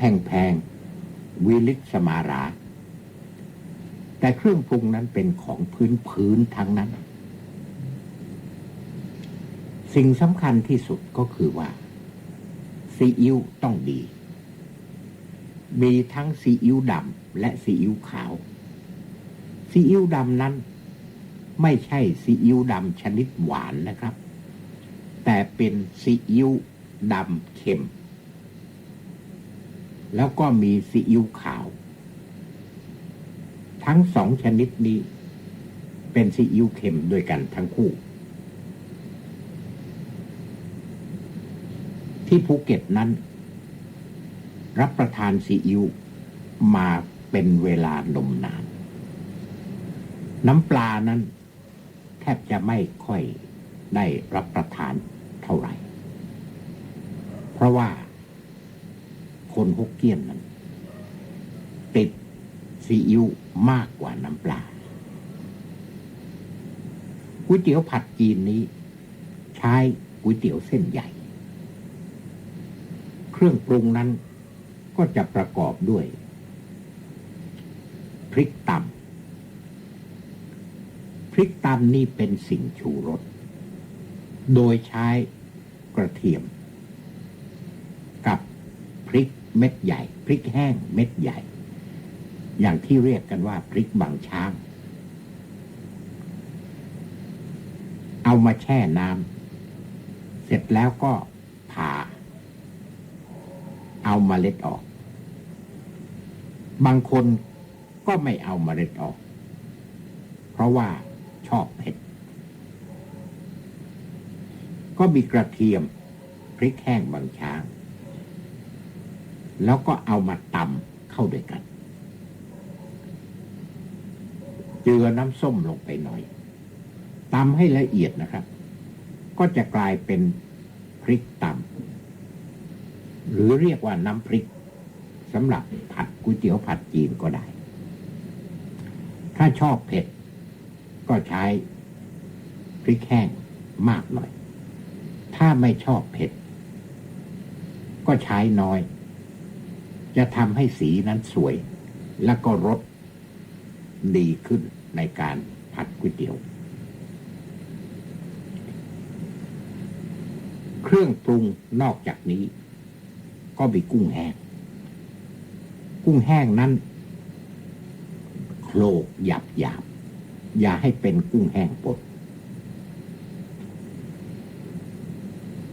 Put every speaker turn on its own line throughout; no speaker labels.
แพงๆวิลิสมารา แต่เครื่องปรุงนั้นเป็นของพื้นพื้นทั้งนั้น สิ่งสำคัญที่สุดก็คือว่าซีอิ๊วต้องดี มีทั้งซีอิ๊วดำและซีอิ๊วขาว ซีอิ๊วดำนั้น ไม่ใช่ซีอิ๊วดำชนิดหวานนะครับ แต่เป็นซีอิ๊วดำเค็ม แล้วก็มีซีอิ๊วขาว ทั้งสองชนิดนี้ เป็นซีอิ๊วเค็มด้วยกันทั้งคู่ ที่ภูเก็ตนั้น รับประทานซีอิ๊วมาเป็นเวลานมนาน น้ำปลานั้น แทบจะไม่ค่อยได้รับประทานเท่าไหร่ เพราะว่า คนฮกเกี้ยนนั้นติดซีอิ๊วมากกว่าน้ำปลาก๋วยเตี๋ยวผัดจีนนี้ ใช้ก๋วยเตี๋ยวเส้นใหญ่ เครื่องปรุงนั้นก็จะประกอบด้วย พริกตำพริกตำนี่เป็นสิ่งชูรส โดยใช้กระเทียม เม็ดใหญ่ พริกแห้งเม็ดใหญ่ อย่างที่เรียกกันว่าพริกบางช้าง เอามาแช่น้ำเสร็จแล้วก็ผ่า เอามาเมล็ดออก บางคนก็ไม่เอามาเมล็ดออก เพราะว่าชอบเผ็ด ก็มีกระเทียมพริกแห้งบางช้าง แล้วก็เอามาตำเข้าด้วยกัน เจือน้ำส้มลงไปหน่อยตำให้ละเอียดนะครับ ก็จะกลายเป็นพริกตำหรือเรียกว่าน้ำพริกสำหรับผัดก๋วยเตี๋ยวผัดจีนก็ได้ ถ้าชอบเผ็ด ก็ใช้พริกแห้งมากหน่อย ถ้าไม่ชอบเผ็ด ก็ใช้น้อย จะทำให้สีนั้นสวย แล้วก็รสดีขึ้นในการผัดก๋วยเตี๋ยว เครื่องปรุงนอกจากนี้ ก็มีกุ้งแห้ง กุ้งแห้งนั้นโคลกหยาบหยาบอย่าให้เป็นกุ้งแห้งปด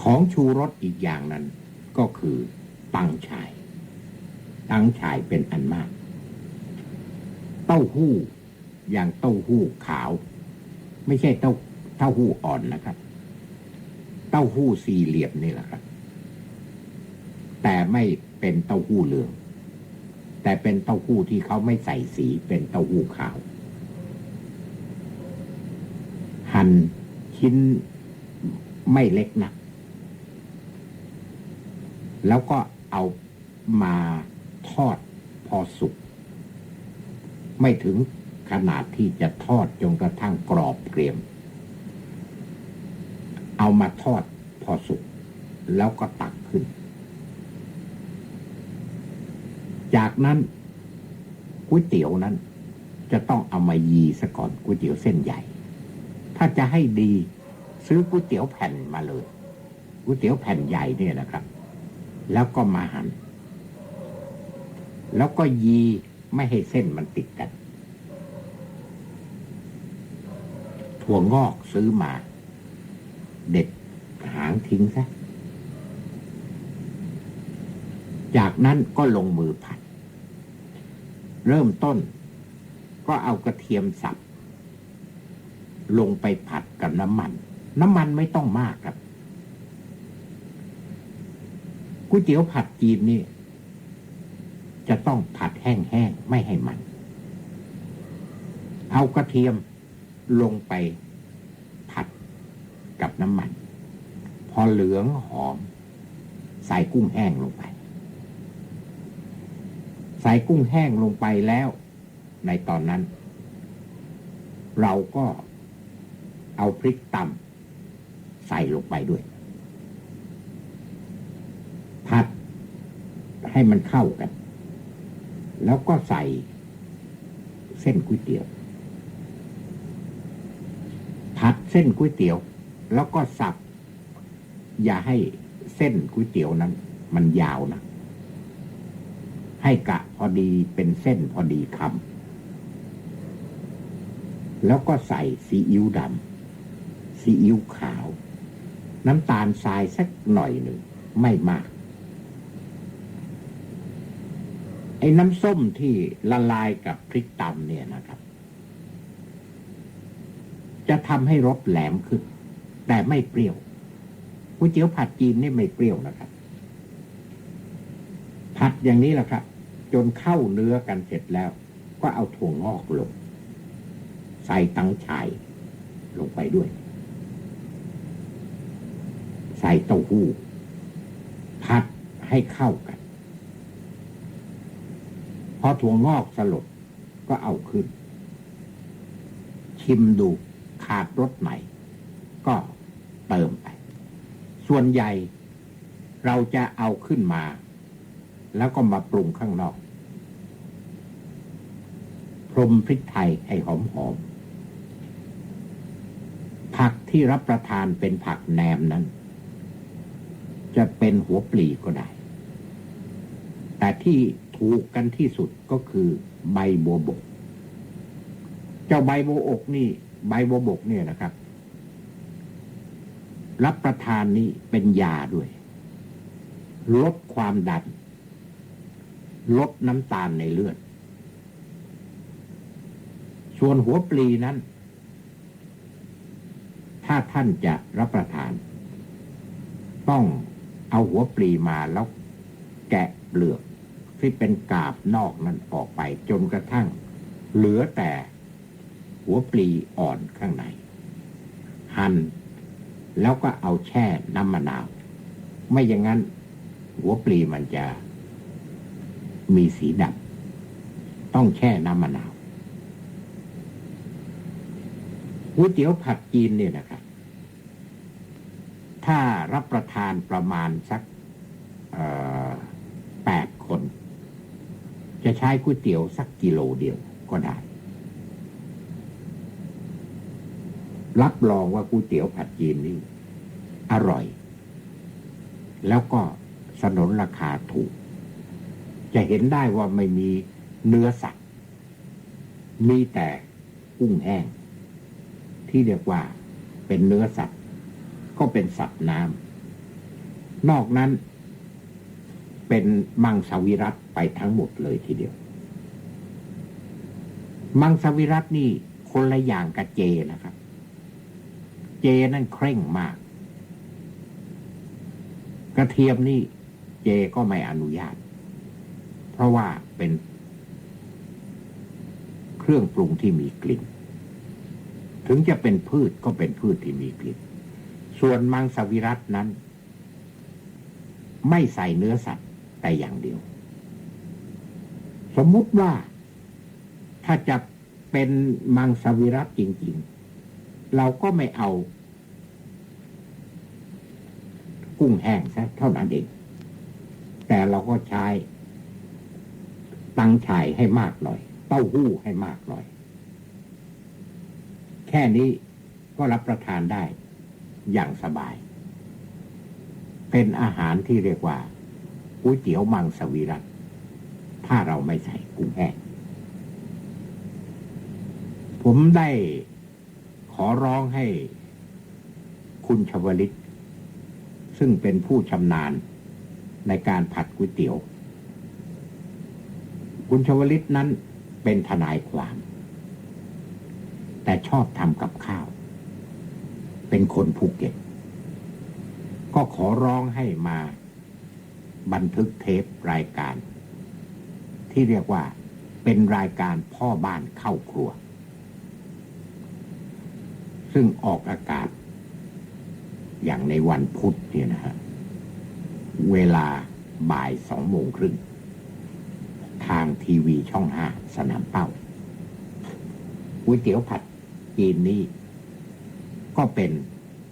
ของชูรสอีกอย่างนั้นก็คือตังชาย ตั้งชายเป็นอันมาก เต้าหู้อย่างเต้าหู้ขาว ไม่ใช่เต้าเต้าหู้อ่อนนะครับ เต้าหู้สี่เหลี่ยมนี่แหละครับ แต่ไม่เป็นเต้าหู้เหลือง แต่เป็นเต้าหู้ที่เขาไม่ใส่สีเป็นเต้าหู้ขาว หั่นชิ้นไม่เล็กนะแล้วก็เอามา ทอดพอสุก ไม่ถึงขนาดที่จะทอดจนกระทั่งกรอบเกรียม เอามาทอดพอสุก แล้วก็ตักขึ้น จากนั้นก๋วยเตี๋ยวนั้น จะต้องเอามายีซะก่อนก๋วยเตี๋ยวเส้นใหญ่ ถ้าจะให้ดีซื้อก๋วยเตี๋ยวแผ่นมาเลยก๋วยเตี๋ยวแผ่นใหญ่เนี่ยนะครับ แล้วก็มาหัน่น แล้วก็ยีไม่ให้เส้นมันติดกันถั่วงอกซื้อมา เด็ดหางทิ้งซะ จากนั้นก็ลงมือผัด เริ่มต้นก็เอากระเทียมสับ ลงไปผัดกับน้ำมัน น้ำมันไม่ต้องมากครับก๋วยเตี๋ยวผัดจีนนี่ จะต้องผัดแห้งๆไม่ให้มัน เอากระเทียมลงไปผัดกับน้ำมัน พอเหลืองหอม ใส่กุ้งแห้งลงไป ใส่กุ้งแห้งลงไปแล้ว ในตอนนั้น เราก็เอาพริกตำใส่ลงไปด้วย ผัดให้ให้มันเข้ากัน แล้วก็ใส่เส้นก๋วยเตี๋ยว ผัดเส้นก๋วยเตี๋ยว แล้วก็สับ อย่าให้เส้นก๋วยเตี๋ยวนั้น มันยาวนะ ให้กะพอดีเป็นเส้นพอดีคำแล้วก็ใส่ซีอิ๊วดำซีอิ๊วขาว น้ำตาลทรายสักหน่อยหนึ่ง ไม่มาก ไอ้น้ำส้มที่ละลายกับพริกตำเนี่ยนะครับ จะทำให้รสแหลมขึ้น แต่ไม่เปรี้ยวก๋วยเตี๋ยวผัดจีนนี่ไม่เปรี้ยวนะครับ ผัดอย่างนี้แหละครับ จนเข้าเนื้อกันเสร็จแล้ว ก็เอาถั่วงอกลง ใส่ตังชายลงไปด้วย ใส่เต้าหู้ ผัดให้เข้ากัน พอถั่วงอกสลดก็เอาขึ้น ชิมดูขาดรสไหน ก็เติมไป ส่วนใหญ่เราจะเอาขึ้นมา แล้วก็มาปรุงข้างนอก พรมพริกไทยให้หอมหอมๆผักที่รับประทานเป็นผักแหนมนั้น จะเป็นหัวปลีก็ได้ แต่ที่ ถูกกันที่สุดก็คือใบบัวบก เจ้าใบบัวอกนี่ ใบบัวบกเนี่ยนะครับ รับประทานนี้เป็นยาด้วย ลดความดัน ลดน้ำตาลในเลือด ส่วนหัวปลีนั้น ถ้าท่านจะรับประทาน ต้องเอาหัวปลีมาแล้วแกะเปลือก ที่เป็นกาบนอกนั้นออกไปจนกระทั่ง เหลือแต่หัวปลีอ่อนข้างใน หั่นแล้วก็เอาแช่น้ำมะนาว ไม่อย่างนั้น หัวปลีมันจะมีสีดำต้องแช่น้ำมะนาวก๋วยเตี๋ยวผัดจีนเนี่ยนะครับ ถ้ารับประทานประมาณสักแปดคน จะใช้ก๋วยเตี๋ยวสักกิโลเดียวก็ได้ รับรองว่าก๋วยเตี๋ยวผัดจีนนี่อร่อย แล้วก็สนนราคาถูก จะเห็นได้ว่าไม่มีเนื้อสัตว์ มีแต่กุ้งแห้ง ที่เรียกว่าเป็นเนื้อสัตว์ ก็เป็นสัตว์น้ำนอกนั้นเป็นมังสวิรัต ไปทั้งหมดเลยทีเดียว มังสวิรัตนี่คนละอย่างกับเจนะครับ เจนั่นเคร่งมาก กระเทียมนี่เจก็ไม่อนุญาต เพราะว่าเป็นเครื่องปรุงที่มีกลิ่น ถึงจะเป็นพืชก็เป็นพืชที่มีกลิ่น ส่วนมังสวิรัตนั้น ไม่ใส่เนื้อสัตว์แต่อย่างเดียว สมมุติว่าถ้าจะเป็นมังสวิรัตจริง ๆ เราก็ไม่เอา กุ้งแห้งซะเท่านั้นเอง แต่เราก็ใช้ตังฉายให้มากหน่อย เต้าหู้ให้มากหน่อย แค่นี้ก็รับประทานได้อย่างสบาย เป็นอาหารที่เรียกว่าก๋วยเตี๋ยวมังสวิรัต ถ้าเราไม่ใส่กุ้งแห้งผมได้ขอร้องให้คุณชวลิต ซึ่งเป็นผู้ชำนาญในการผัดก๋วยเตี๋ยว คุณชวลิตนั้นเป็นทนายความ แต่ชอบทำกับข้าว เป็นคนภูเก็ต ก็ขอร้องให้มาบันทึกเทปรายการ ที่เรียกว่าเป็นรายการพ่อบ้านเข้าครัว ซึ่งออกอากาศ อย่างในวันพุธเนี่ยนะฮะเวลาบ่ายสองโมงครึ่ง ทางทีวีช่องห้าสนามเป้าก๋วยเตี๋ยวผัดจีนนี้ ก็เป็น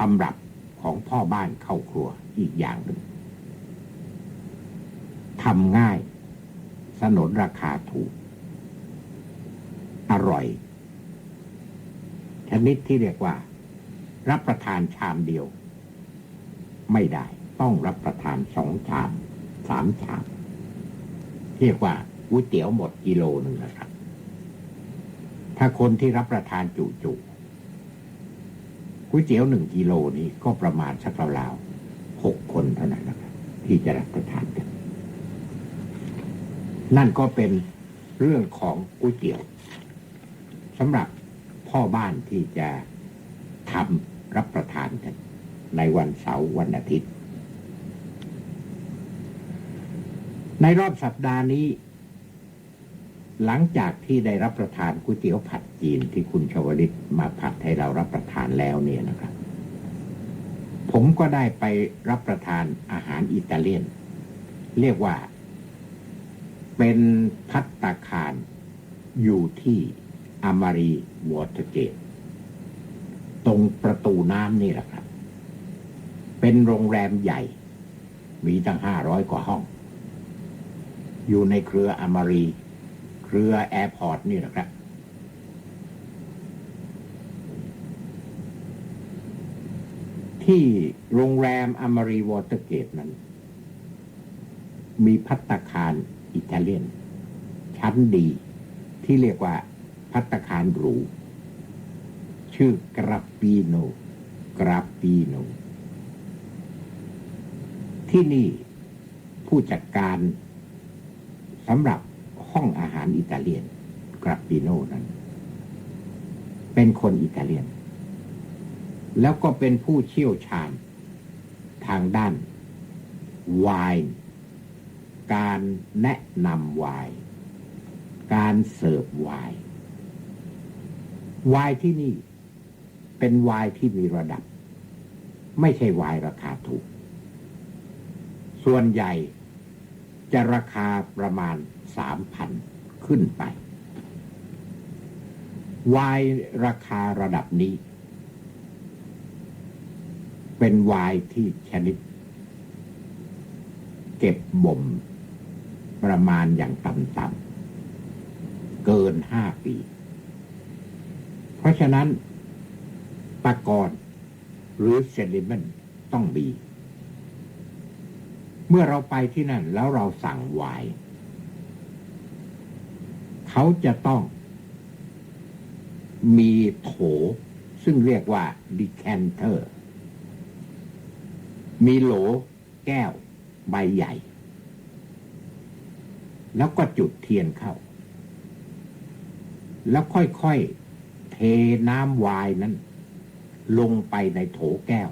ตำรับของพ่อบ้านเข้าครัวอีกอย่างหนึ่งทำง่าย สนนราคาถูก อร่อย ชนิดที่เรียกว่า รับประทานชามเดียว ไม่ได้ ต้องรับประทานสองชามสามชาม เรียกว่าก๋วยเตี๋ยวหมดกิโลหนึ่งนะครับ ถ้าคนที่รับประทานจุจุก๋วยเตี๋ยวหนึ่งกิโลนี้ก็ประมาณสักราวๆหกคนเท่านั้นนะครับที่จะรับประทานกัน นั่นก็เป็นเรื่องของก๋วยเตี๋ยวสำหรับพ่อบ้านที่จะทำรับประทานกัน ในวันเสาร์วันอาทิตย์ ในรอบสัปดาห์นี้ หลังจากที่ได้รับประทานก๋วยเตี๋ยวผัดจีนที่คุณชวลิตมาผัดให้เรารับประทานแล้วเนี่ยนะครับ ผมก็ได้ไปรับประทานอาหารอิตาเลียน เรียกว่า เป็นพัตตาคารอยู่ที่อามารีวอเตเกต ตรงประตูน้ำนี่แหละครับ เป็นโรงแรมใหญ่ มีตั้งห้าร้อยกว่าห้อง อยู่ในเครืออามารี เครือแอร์พอร์ตนี่แหละครับ ที่โรงแรมอามารีวอเตเกตนั้น มีพัตตาคาร อิตาเลียน ชั้นดีที่เรียกว่าพัตคารหรู ชื่อกราปีโนกราปีโน ที่นี่ผู้จัดการสำหรับห้องอาหารอิตาเลียนกราปีโนนั้น เป็นคนอิตาเลียน แล้วก็เป็นผู้เชี่ยวชาญทางด้านไวน์ การแนะนำไวน์การเสิร์ฟไวน์ไวน์ที่นี่เป็นไวน์ที่มีระดับ ไม่ใช่ไวน์ราคาถูก ส่วนใหญ่จะราคาประมาณสามพันขึ้นไปไวน์ราคาระดับนี้ เป็นไวน์ที่ชนิด เก็บบ่ม ประมาณอย่างต่ำๆเกินห้าปี เพราะฉะนั้นตะกอนหรือเซดิเมนต์ต้องมี เมื่อเราไปที่นั่นแล้วเราสั่งไวน์เขาจะต้องมีโถ ซึ่งเรียกว่าดิแคนเตอร์ มีโหลแก้วใบใหญ่ แล้วก็จุดเทียนเข้า แล้วค่อยๆเทน้ำวน์นั้น ลงไปในโถแก้ว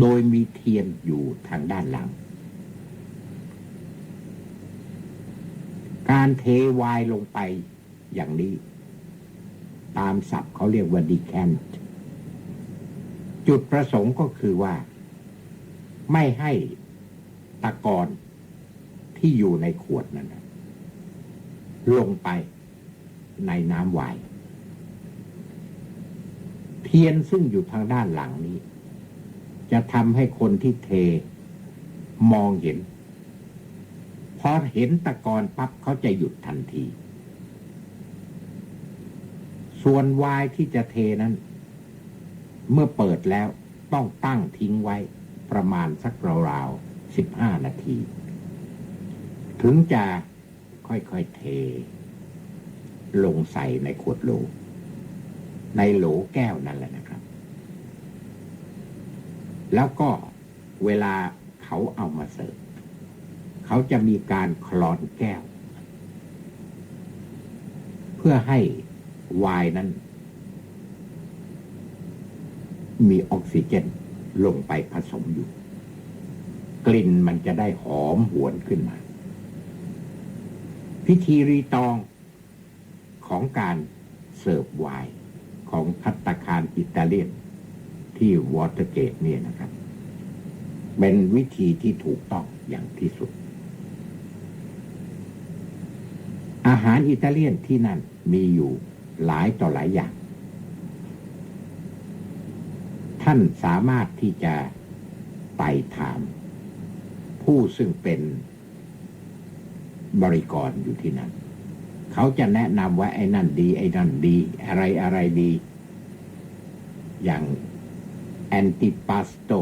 โดยมีเทียนอยู่ทางด้านหลัง การเทวน์ลงไปอย่างนี้ ตามศัพท์เขาเรียกว่าดีแคนจุดประสงค์ก็คือว่า ไม่ให้ตะกอน ที่อยู่ในขวดนั้นลงไปในน้ำไวน์เทียนซึ่งอยู่ทางด้านหลังนี้ จะทำให้คนที่เทมองเห็น พอเห็นตะกอนปั๊บเขาจะหยุดทันที ส่วนวน์ที่จะเทนั้น เมื่อเปิดแล้วต้องตั้งทิ้งไว้ประมาณสักราวๆสิบห้านาที ถึงจะค่อยๆเท ลงใส่ในขวดโหล ในโหลแก้วนั่นแหละนะครับ แล้วก็เวลาเขาเอามาเสิร์ฟเขาจะมีการคลอนแก้ว เพื่อให้วน์นั้น มีออกซิเจนลงไปผสมอยู่ กลิ่นมันจะได้หอมหวนขึ้นมา พิธีรีตองของการเสิร์ฟไวน์ของพัตตาคารอิตาเลียนที่วอเตอร์เกตเนี่ยนะครับ เป็นวิธีที่ถูกต้องอย่างที่สุด อาหารอิตาเลียนที่นั่นมีอยู่หลายต่อหลายอย่าง ท่านสามารถที่จะไปถาม ผู้ซึ่งเป็น บริกรอยู่ที่นั่นเขาจะแนะนำว่าไอ้นั่นดี ไอ้นั่นดี อะไรอะไรดี อย่างแอนติปาสโต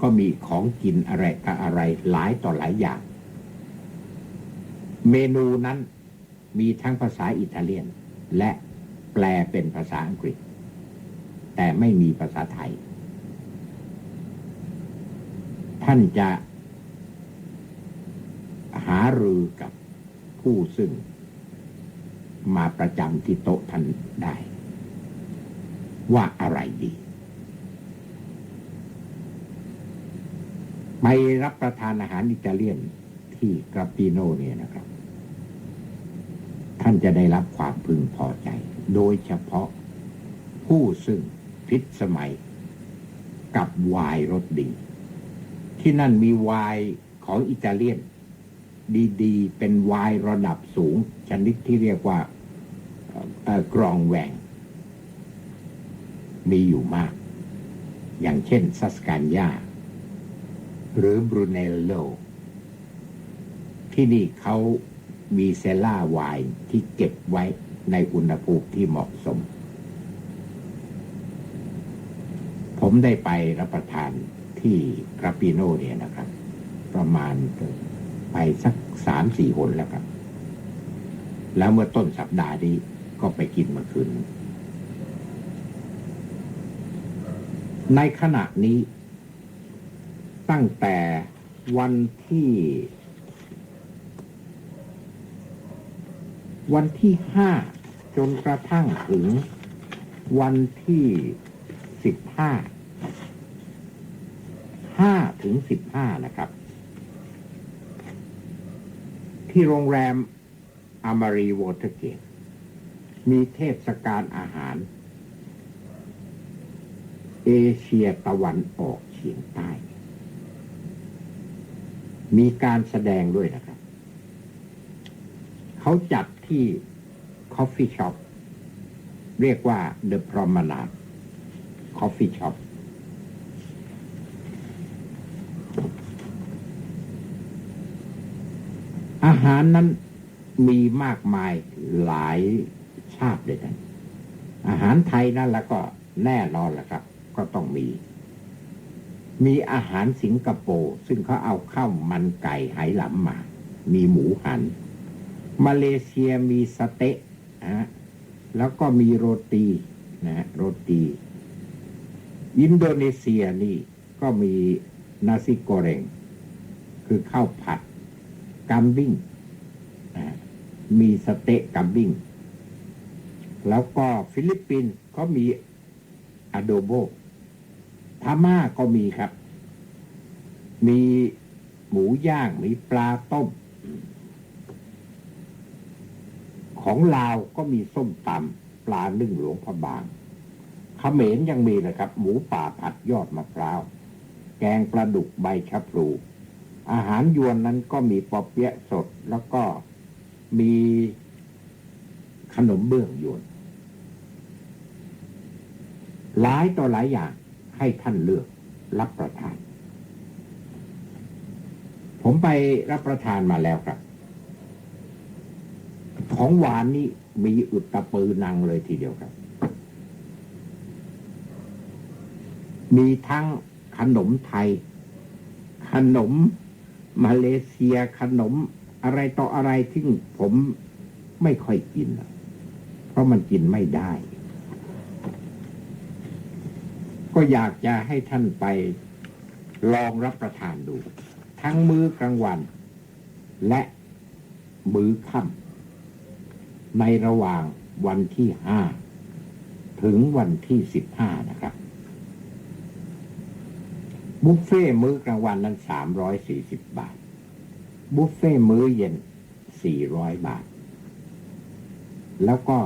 ก็มีของกินอะไรกับอะไรหลายต่อหลายอย่าง เมนูนั้นมีทั้งภาษาอิตาเลียน และแปลเป็นภาษาอังกฤษ แต่ไม่มีภาษาไทย ท่านจะารือกับผู้ซึ่ง มาประจำที่โต๊ะท่านได้ ว่าอะไรดี ไปรับประทานอาหารอิตาเลียนที่กราปิโนเนี่ยนะครับ ท่านจะได้รับความพึงพอใจ โดยเฉพาะผู้ซึ่งพิษสมัยกับไวน์รสดี ที่นั่นมีไวน์ของอิตาเลียน ดีๆ เป็นไวน์ระดับสูง ชนิดที่เรียกว่ากรองแหวง มีอยู่มาก อย่างเช่นซัสการยาหรือบรูเนลโล ที่นี่เขามีเซล่าไวน์ที่เก็บไว้ในอุณหภูมิที่เหมาะสม ผมได้ไปรับประทานที่กราปิโนเนี่ยนะครับ ประมาณ ไปสักสามสี่หนแล้วครับ แล้วเมื่อต้นสัปดาห์นี้ก็ไปกินเมื่อคืน ในขณะนี้ ตั้งแต่วันที่ วันที่ห้าจนกระทั่งถึงวันที่สิบห้าห้าถึงสิบห้านะครับ ที่โรงแรมอามารีวอเตอร์เกตมีเทศกาลอาหาร เอเชียตะวันออกเฉียงใต้ มีการแสดงด้วยนะครับ เขาจัดที่ Coffee Shop เรียกว่า The Promenade Coffee Shop อา อาหารนั้นมีมากมายหลายชาติด้วยกัน อาหารไทยนั่นแล้วก็แน่นอนแหละครับ ก็ต้องมี มีอาหารสิงคโปร์ซึ่งเขาเอาข้าวมันไก่ไหหลำมา มีหมูหัน มาเลเซียมีสเต๊ะนะฮะแล้วก็มีโรตีนะฮะโรตี อินโดนีเซียนี่ก็มีนาซิโกเรงคือข้าวผัด กัมบิ้งมีสเต๊ะกัมบิ้งแล้วก็ฟิลิปปินส์ก็มีอะโดโบพม่าก็มีครับ มีหมูย่าง มีปลาต้ม ของลาวก็มีส้มตำปลานึ่งหลวงพระบางเขมรยังมีนะครับ หมูป่าผัดยอดมะพร้าว แกงปลาดุกใบชะพลู อาหารยวนนั้นก็มีปอเปี๊ยะสด แล้วก็มีขนมเบื้องยวนหลายต่อหลายอย่างให้ท่านเลือกรับประทาน ผมไปรับประทานมาแล้วครับ ของหวานนี่มีอึดตะปือนังเลยทีเดียวครับ มีทั้งขนมไทย ขนม มาเลเซียขนมอะไรต่ออะไรที่ผมไม่ค่อยกิน เพราะมันกินไม่ได้ ก็อยากจะให้ท่านไปลองรับประทานดู ทั้งมื้อกลางวัน และมื้อค่ำในระหว่างวันที่ห้าถึงวันที่สิบห้านะครับ บุฟเฟ่ต์มื้อกลางวันนั้นสามร้อยสี่สิบบาท บุฟเฟ่ต์มื้อเย็นสี่ร้อยบาท แล้วก็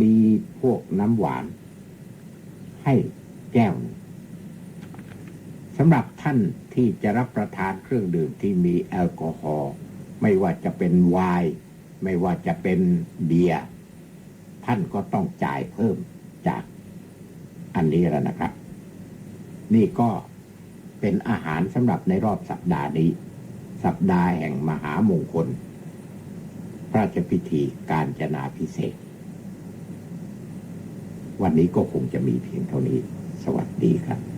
มีพวกน้ำหวาน ให้แก้วสำหรับท่านที่จะรับประทานเครื่องดื่มที่มีแอลกอฮอล์ไม่ว่าจะเป็นไวน์ไม่ว่าจะเป็นเบียร์ท่านก็ต้องจ่ายเพิ่มจากอันนี้แล้วนะครับ นี่ก็เป็นอาหารสำหรับในรอบสัปดาห์นี้ สัปดาห์แห่งมหามงคล พระราชพิธีการจนาพิเศษ วันนี้ก็คงจะมีเพียงเท่านี้ สวัสดีครับ